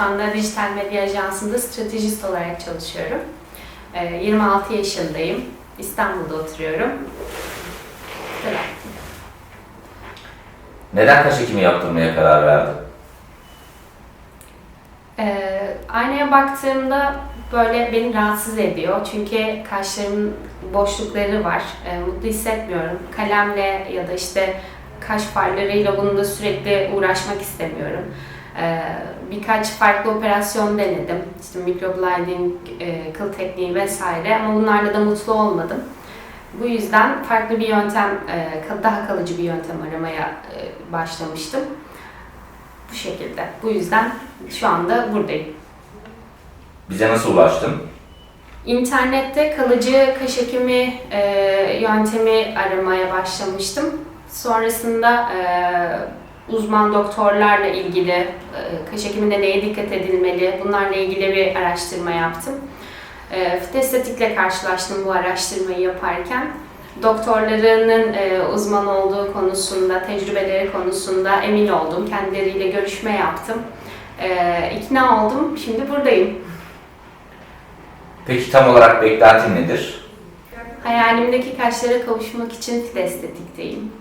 anda dijital medya ajansında stratejist olarak çalışıyorum. Ee, 26 yaşındayım. İstanbul'da oturuyorum. Neden kaş ekimi yaptırmaya karar verdin? Ee, aynaya baktığımda böyle beni rahatsız ediyor. Çünkü kaşlarımın boşlukları var. Ee, mutlu hissetmiyorum. Kalemle ya da işte kaş farlarıyla bunu da sürekli uğraşmak istemiyorum. Ee, birkaç farklı operasyon denedim. İşte microblading, e, kıl tekniği vesaire ama bunlarla da mutlu olmadım. Bu yüzden farklı bir yöntem, e, daha kalıcı bir yöntem aramaya e, başlamıştım. Bu şekilde. Bu yüzden şu anda buradayım. Bize nasıl ulaştın? İnternette kalıcı kaş ekimi e, yöntemi aramaya başlamıştım. Sonrasında e, uzman doktorlarla ilgili e, kaş ekiminde neye dikkat edilmeli bunlarla ilgili bir araştırma yaptım. E, Fitestetik'le karşılaştım bu araştırmayı yaparken. Doktorlarının e, uzman olduğu konusunda, tecrübeleri konusunda emin oldum. Kendileriyle görüşme yaptım. İkna oldum. Şimdi buradayım. Peki tam olarak beklentin nedir? Hayalimdeki kaşlara kavuşmak için fitestetikteyim.